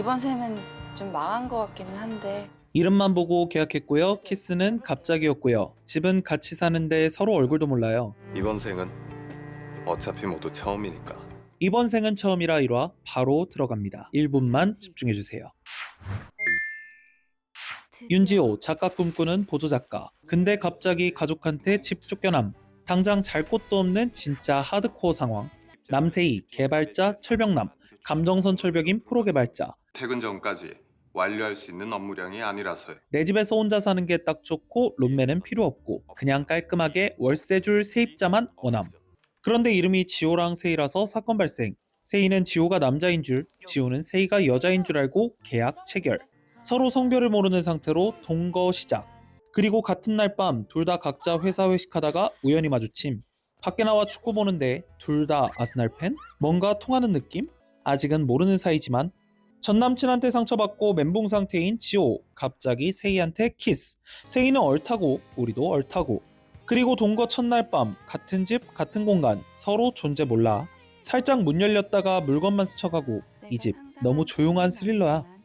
이번 생은 좀 망한 것 같기는 한데 이름만 보고 계약했고요. 키스는 갑자기였고요. 집은 같이 사는데 서로 얼굴도 몰라요. 이번 생은 어차피 모두 처음이니까 이번 생은 처음이라 1화 바로 들어갑니다. 1분만 집중해주세요. 윤지호 작가 꿈꾸는 보조작가. 근데 갑자기 가족한테 집 쫓겨남. 당장 잘 곳도 없는 진짜 하드코어 상황. 남세희 개발자 철벽남. 감정선 철벽인 프로 개발자. 퇴근 전까지 완료할 수 있는 업무량이 아니라서요. 내 집에서 혼자 사는 게 딱 좋고 룸메는 필요 없고 그냥 깔끔하게 월세 줄 세입자만 원함. 그런데 이름이 지호랑 세희라서 사건 발생. 세희는 지호가 남자인 줄, 지호는 세희가 여자인 줄 알고 계약 체결. 서로 성별을 모르는 상태로 동거 시작. 그리고 같은 날 밤 둘 다 각자 회사 회식하다가 우연히 마주침. 밖에 나와 축구 보는데 둘 다 아스날 팬? 뭔가 통하는 느낌? 아직은 모르는 사이지만 전 남친한테 상처받고 멘붕 상태인 지호 갑자기 세희한테 키스. 세희는 얼타고 우리도 얼타고. 그리고 동거 첫날 밤 같은 집 같은 공간 서로 존재 몰라. 살짝 문 열렸다가 물건만 스쳐가고 이 집 너무 조용한 스릴러야